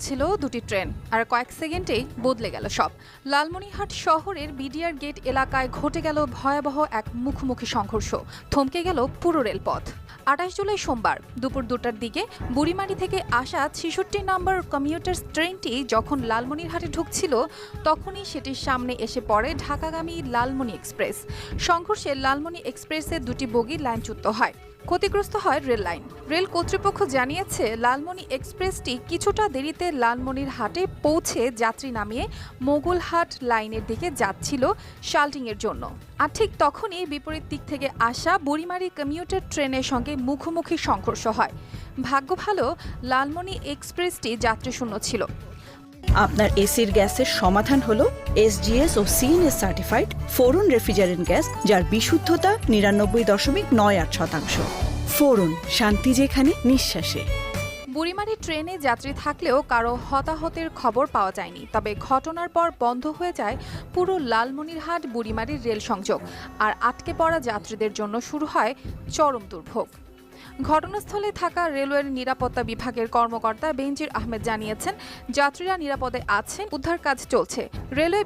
ঢুকছিল দুটি ট্রেন আর কয়েক সেকেন্ডেই বদলে গেল সব। লালমনিরহাট শহরের বিডিআর গেট এলাকায় ঘটে গেল ভয়াবহ এক মুখোমুখি সংঘর্ষ। থমকে গেল পুরো রেলপথ। আঠাশ জুলাই সোমবার দুপুর দুটার দিকে বুড়িমারি থেকে আসা ছেষট্টি নম্বর কমিউটার্স ট্রেনটি যখন লালমনিরহাটে ঢুকছিল, তখনই সেটির সামনে এসে পড়ে ঢাকাগামী লালমনি এক্সপ্রেস। সংঘর্ষে লালমনি এক্সপ্রেসের দুটি বগি লাইনচ্যুত হয়। ক্ষতিগ্রস্ত হয় রেল লাইন। রেল কর্তৃপক্ষ জানিয়েছে, লালমনি এক্সপ্রেসটি কিছুটা দেরিতে লালমনির হাটে পৌঁছে যাত্রী নামিয়ে মোগলহাট লাইনের দিকে যাচ্ছিল শাল্টিংয়ের জন্য। আর ঠিক তখনই বিপরীত দিক থেকে আসা বুড়িমারি কমিউটার ট্রেনের সঙ্গে মুখোমুখি সংঘর্ষ হয়। ভাগ্য ভালো, লালমনি এক্সপ্রেসটি যাত্রীশূন্য ছিল। আপনার এসির গ্যাসের সমাধান হলো এসজিএস ও CNS certified freon refrigerant gas, যার বিশুদ্ধতা নিরানব্বই দশমিক নয় আট শতাংশ। ফোরন, শান্তি যেখানে, নিঃশ্বাসে। বুড়িমারি ট্রেনে যাত্রী থাকলেও কারও হতাহতের খবর পাওয়া যায়নি, তবে ঘটনার পর বন্ধ হয়ে যায় পুরো লালমনিরহাট বুড়িমারির রেল সংযোগ। আর আটকে পড়া যাত্রীদের জন্য শুরু হয় চরম দুর্ভোগ। ঘটনাস্থলে থাকা রেলওয়ের নিরাপত্তা বিভাগের কর্মকর্তা বেনজির আহমেদ জানিয়েছেন, যাত্রীরা নিরাপদে আছেন, উদ্ধার কাজ চলছে। রেলওয়ে